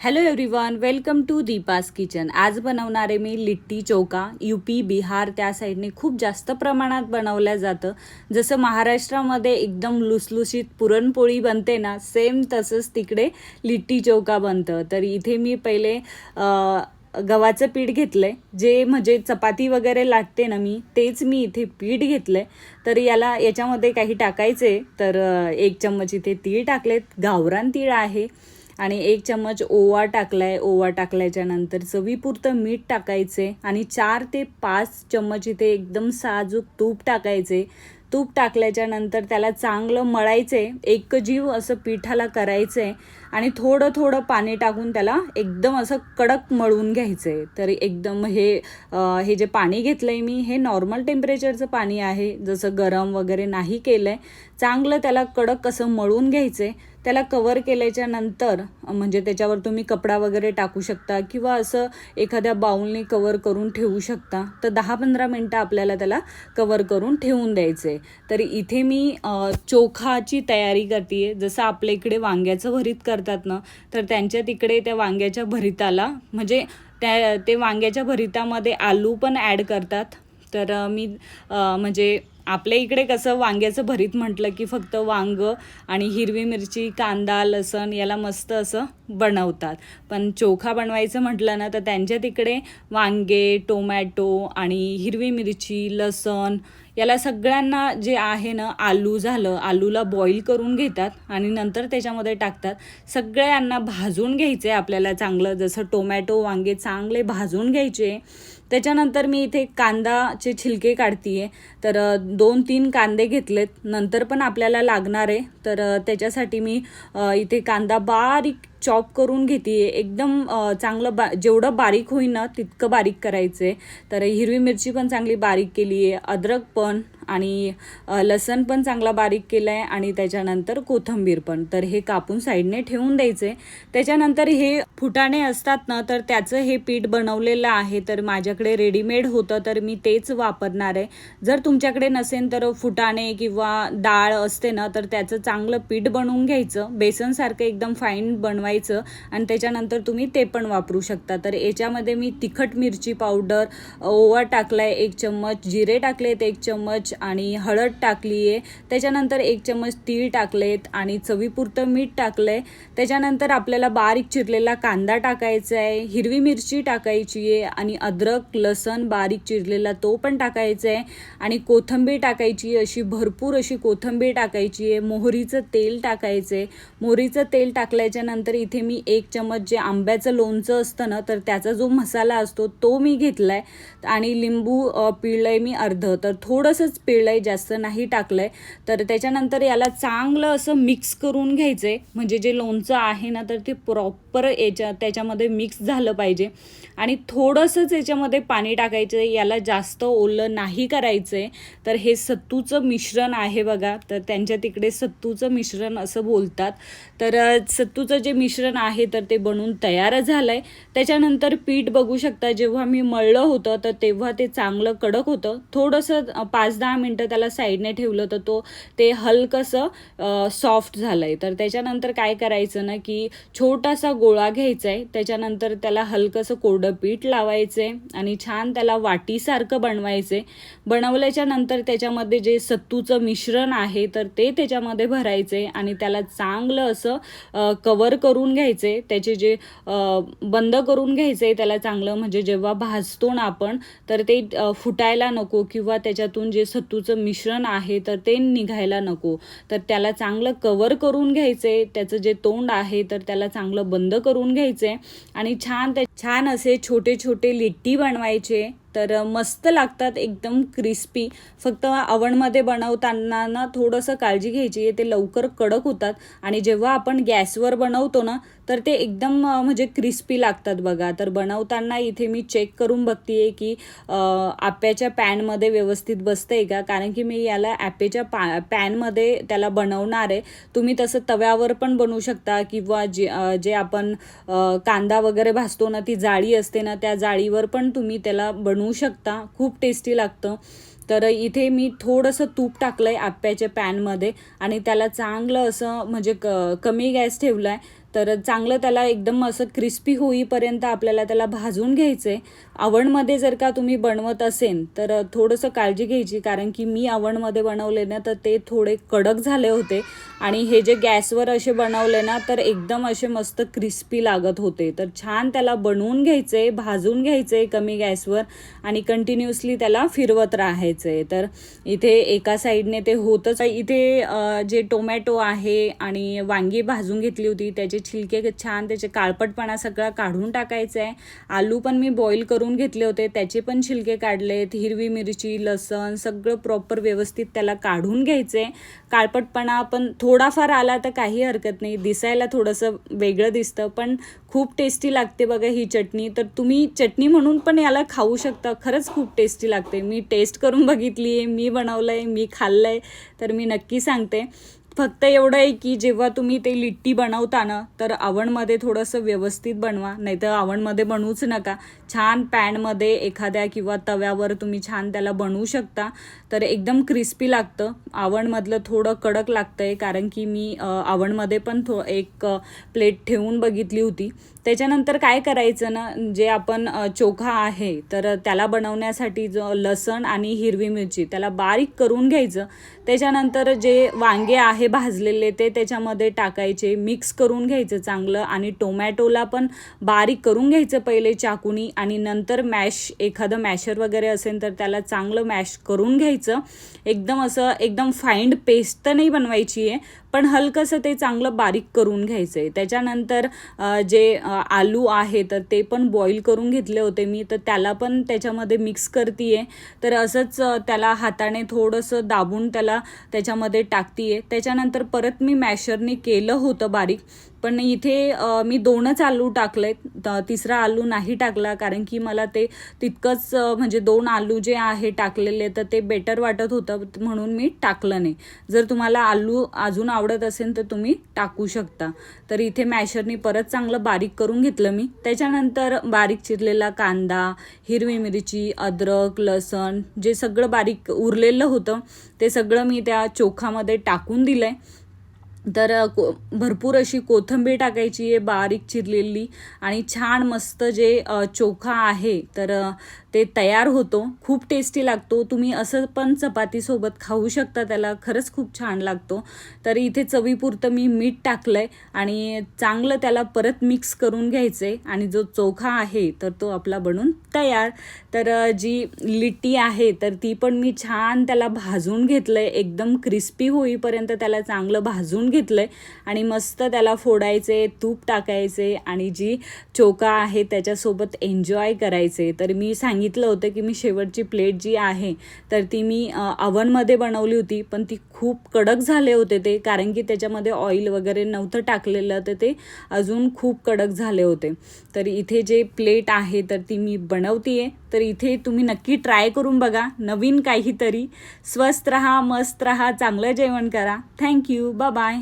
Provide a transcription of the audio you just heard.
Hello everyone welcome to Deepa's kitchen आज बनवणार आहे मी लिट्टी चोका यू पी बिहार त्या साईडने खूप जास्त प्रमाणात बनवलं जातं. जसं महाराष्ट्रामध्ये एकदम लुसलुशीत पुरणपोळी बनते ना सेम तसंच तिकडे लिट्टी चोका बनतं. तर इथे मी पहिले गव्हाचं पीठ घेतलं आहे जे म्हणजे चपाती वगैरे लागते ना मी तेच मी इथे पीठ घेतलं आहे तर याला याच्यामध्ये काही टाकायचे तर एक चम्मच इथे तीळ टाकलेत. गावरान तीळ आहे. आणि एक चम्मच ओवा टाकलाय. ओवा टाकल्याच्या नंतर चवीपुरतं मीठ टाकायचे आणि चार ते पाच चम्मच इथे एकदम साजूक तूप टाकायचे. तूप टाकल्याच्या नंतर त्याला चांगलं मळायचे. एक जीव असं पिठाला करायचंय आणि थोडं थोडं पाणी टाकून त्याला एकदम असं कडक मळून घ्यायचंय. तर एकदम हे हे जे पाणी घेतलंय मी हे नॉर्मल टेम्परेचरचं पाणी आहे. जसं गरम वगैरे नाही केलंय चांगलं त्याला कडक असं मळून घ्यायचंय. त्याला कवर केल्याच्यानंतर म्हणजे त्याच्यावर तुम्ही कपडा वगैरे टाकू शकता किंवा असं एखाद्या बाऊलने कवर करून ठेवू शकता. तर दहा पंधरा मिनटं आपल्याला त्याला कवर करून ठेवून द्यायचे तर इथे मी चोखाची तयारी करते जसं आपल्या इकडे वांग्याचं भरीत करतात ना तर त्यांच्या तिकडे त्या वांग्याच्या भरिताला म्हणजे त्या ते वांग्याच्या भरितामध्ये आलू पण ॲड करतात. तर मी म्हणजे आपल्या इकडे कसं वांग्याचं भरीत म्हटलं की फक्त वांग आणि हिरवी मिरची कांदा लसण याला मस्त असं बनवतात. पण चोखा बनवायचं म्हटलं ना तर त्यांच्या तिकडे वांगे टोमॅटो आणि हिरवी मिरची लसण याला सगळ्यांना जे आहे ना आलू झालं आलूला बॉईल करून घेतात आणि नंतर त्याच्यामध्ये टाकतात. सगळ्यांना भाजून घ्यायचे आहे आपल्याला चांगलं. जसं टोमॅटो वांगे चांगले भाजून घ्यायचे त्याच्यानंतर मी इथे कांदाचे छिलके काढतीये. तर दोन तीन कांदे घेतलेत. नंतर पण आपल्याला लागणार आहे. तर त्याच्यासाठी मी इथे कांदा बारीक चॉप करून घेते. एकदम चांगलं बा जेवढं बारीक होईल ना तितकं बारीक करायचं. आहे तर हिरवी मिरची पण चांगली बारीक केली आहे अद्रक पण आणि लसण पण चांगला बारीक केलं आहे आणि त्याच्यानंतर कोथिंबीर पण. तर हे कापून साईडने ठेवून द्यायचे. त्याच्यानंतर हे फुटाणे असतात ना तर त्याचं हे पीठ बनवलेलं आहे. तर माझ्याकडे रेडीमेड होतं तर मी तेच वापरणार आहे. जर तुमच्याकडे नसेल तर फुटाणे किंवा डाळ असते ना तर त्याचं चांगलं पीठ बनवून घ्यायचं. बेसनसारखं एकदम फाईन बनवायचं. आणि त्याच्यानंतर तुम्ही ते पण वापरू शकता. तर याच्यामध्ये मी तिखट मिरची पावडर ओवा टाकलाय एक चम्मच जिरे टाकलेत एक चम्मच आणि हळद टाकली आहे त्याच्यानंतर एक चम्मच तीळ टाकलेत आणि चवीपुरतं मीठ टाकलंय. त्याच्यानंतर आपल्याला बारीक चिरलेला कांदा टाकायचा आहे हिरवी मिरची टाकायची आहे आणि अद्रक लसण बारीक चिरलेला तो पण टाकायचा आहे आणि कोथिंबीर टाकायची अशी भरपूर अशी कोथिंबीर टाकायची आहे मोहरीचं तेल टाकायचं आहे मोहरीचं तेल टाकल्याच्या नंतर इथे मी एक चम्मच जे आंब्याचं लोणचं असतं ना तर त्याचा जो मसाला असतो तो मी घेतलाय. आणि लिंबू पिळलं आहे मी अर्ध. तर थोडंसंच पिळलंय जास्त नाही टाकलंय. तर त्याच्यानंतर याला चांगलं असं मिक्स करून घ्यायचंय. म्हणजे जे लोणचं आहे ना तर ते प्रॉपर याच्या त्याच्यामध्ये मिक्स झालं पाहिजे. आणि थोडंसंच याच्यामध्ये पाणी टाकायचं आहे याला जास्त ओलं नाही करायचं आहे तर हे सत्तूचं मिश्रण आहे बघा. तर त्यांच्या तिकडे सत्तूचं मिश्रण असं बोलतात. तर सत्तूचं जे मिश्रण मिश्रण आहे तर ते बनून तयार झालं आहे त्याच्यानंतर पीठ बघू शकता जेव्हा मी मळलं होतं तर तेव्हा ते चांगलं कडक होतं. थोडंसं पाच दहा मिनटं त्याला साईडने ठेवलं तर तो ते हलकंसं सॉफ्ट झालं आहे तर त्याच्यानंतर काय करायचं ना की छोटासा गोळा घ्यायचा आहे त्याच्यानंतर त्याला हलकंसं कोरडं पीठ लावायचं आहे आणि छान त्याला वाटीसारखं बनवायचं आहे बनवल्याच्या नंतर त्याच्यामध्ये जे सत्तूचं मिश्रण आहे तर ते त्याच्यामध्ये भरायचं आहे आणि त्याला चांगलं असं कवर करून घ्यायचं घ्यायचे त्याचे जे बंद करून घ्यायचे त्याला चांगलं म्हणजे जेव्हा भाजतो ना आपण तर ते फुटायला नको किंवा त्याच्यातून जे सत्तूचं मिश्रण आहे तर ते निघायला नको. तर त्याला चांगलं कवर करून घ्यायचे त्याचं जे तोंड आहे तर त्याला चांगलं बंद करून घ्यायचे आणि छान ते छान असे छोटे छोटे लिट्टी बनवायचे. तर मस्त लागतात एकदम क्रिस्पी फक्त अवणमध्ये बनवताना ना थोडंसं काळजी घ्यायची आहे ते लवकर कडक होतात. आणि जेव्हा आपण गॅसवर बनवतो ना तर ते एकदम म्हणजे क्रिस्पी लागतात बघा. तर बनवताना इथे मी चेक करून बघतीये की आप्याच्या पॅनमध्ये व्यवस्थित बसते का? कारण की मी याला ॲपेच्या पा पॅनमध्ये त्याला बनवणार आहे. तुम्ही तसं तव्यावर पण बनवू शकता किंवा जे जे आपण कांदा वगैरे भासतो ना ती जाळी असते ना त्या जाळीवर पण तुम्ही त्याला बनवू शकता. खूप टेस्टी लागतं. तर इथे मी थोडंसं तूप टाकलं आहे आप्याच्या पॅनमध्ये आणि त्याला चांगलं असं म्हणजे क कमी गॅस ठेवला आहे तर चांगलं त्याला एकदम असं क्रिस्पी होईपर्यंत आपल्याला त्याला भाजून घ्यायचं आहे आवणमध्ये जर का तुम्ही बनवत असेल तर थोडंसं काळजी घ्यायची कारण की मी आवणमध्ये बनवले ना तर ते थोडे कडक झाले होते. आणि हे जे गॅसवर असे बनवले ना तर एकदम असे मस्त क्रिस्पी लागत होते. तर छान त्याला बनवून घ्यायचं आहे भाजून घ्यायचं आहे कमी गॅसवर आणि कंटिन्युअसली त्याला फिरवत राहायचं आहे तर इथे एका साईडने ते होतच इथे जे टोमॅटो आहे आणि वांगी भाजून घेतली होती त्याचे छिलके छान त्याचे काळपटपणा सगळा काढून टाकायचा आहे. आलू पण मी बॉईल करून घेतले होते त्याचे पण छिलके काढलेत. हिरवी मिरची लसण सगळं प्रॉपर व्यवस्थित त्याला काढून घ्यायचे काळपटपणा पण थोडाफार आला तर काही हरकत नाही. दिसायला थोडंसं वेगळं दिसतं पण खूप टेस्टी लागते बघा ही चटणी. तर तुम्ही चटणी म्हणून पण याला खाऊ शकता. खरंच खूप टेस्टी लागते. मी टेस्ट करून बघितली आहे मी बनवलं आहे मी खाल्लं आहे तर मी नक्की सांगते. फक्त एवढं आहे की जेव्हा तुम्ही ते लिट्टी बनवता ना तर आवणमध्ये थोडंसं व्यवस्थित बनवा. नाहीतर आवणमध्ये बनवूच नका. छान पॅनमध्ये एखाद्या किंवा तव्यावर तुम्ही छान त्याला बनवू शकता. तर एकदम क्रिस्पी लागतं. आवणमधलं थोडं कडक लागतं आहे कारण की मी आवणमध्ये पण थो एक प्लेट ठेवून बघितली होती. त्याच्यानंतर काय करायचं ना जे आपण चोखा आहे तर त्याला बनवण्यासाठी जो लसण आणि हिरवी मिरची त्याला बारीक करून घ्यायचं. त्याच्यानंतर जे वांगे आहे भाजलेले ते त्याच्यामध्ये टाकायचे मिक्स करून घ्यायचं चांगलं आणि टोमॅटोला पण बारीक करून घ्यायचं पहिले चाकूनी आणि नंतर मॅश एखादं मॅशर वगैरे असेल तर त्याला चांगलं मॅश करून घ्यायचं. एकदम असं एकदम फाईंड पेस्ट तर नाही बनवायची आहे पण हलकंसं ते चांगलं बारीक करून घ्यायचं आहे त्याच्यानंतर जे आलू आहे तर ते पण बॉईल करून घेतले होते मी. तर त्याला पण त्याच्यामध्ये मिक्स करते तर असंच त्याला हाताने थोडंसं दाबून त्याला त्याच्यामध्ये टाकते त्याच्यानंतर परत मी मॅशरने केलं होतं बारीक. पण इथे मी दोनच आलू टाकले तिसरा आलू नाही टाकला कारण की मला ते तितकंच म्हणजे दोन आलू जे आहे टाकलेले तर ते बेटर वाटत होतं म्हणून मी टाकलं नाही. जर तुम्हाला आलू अजून आवडत असेल तर तुम्ही टाकू शकता. तर इथे मॅशरनी परत चांगलं बारीक करून घेतलं मी. त्याच्यानंतर बारीक चिरलेला कांदा हिरवी मिरची अद्रक लसण जे सगळं बारीक उरलेलं होतं ते सगळं मी त्या चोखामध्ये टाकून दिलं आहे तर को भरपूर अशी कोथिंबीर टाकायची आहे बारीक चिरलेली आणि छान मस्त जे चोखा आहे तर ते तयार होतो. खूप टेस्टी लागतो. तुम्ही असं पण चपातीसोबत खाऊ शकता त्याला खरंच खूप छान लागतो. तर इथे चवीपुरतं मी मीठ टाकलं आहे आणि चांगलं त्याला परत मिक्स करून घ्यायचं आहे आणि जो चोखा आहे तर तो आपला बनून तयार. तर जी लिट्टी आहे तर ती पण मी छान त्याला भाजून घेतलं आहे एकदम क्रिस्पी होईपर्यंत त्याला चांगलं भाजून घेतलं आहे आणि मस्त त्याला फोडायचे तूप टाकायचे आणि जी चोका आहे त्याच्यासोबत एन्जॉय करायचे. तर मी सांगितलं होतं की मी शेवटची प्लेट जी आहे तर ती मी अवनमध्ये बनवली होती पण ती खूप कडक झाले होते ते कारण की त्याच्यामध्ये ऑइल वगैरे नव्हतं टाकलेलं तर ते अजून खूप कडक झाले होते. तर इथे जे प्लेट आहे तर ती मी बनवते तर इथे तुम्ही नक्की ट्राय करून बघा नवीन काहीतरी. स्वस्त रहा मस्त रहा चांगलं जेवण करा. Thank you bye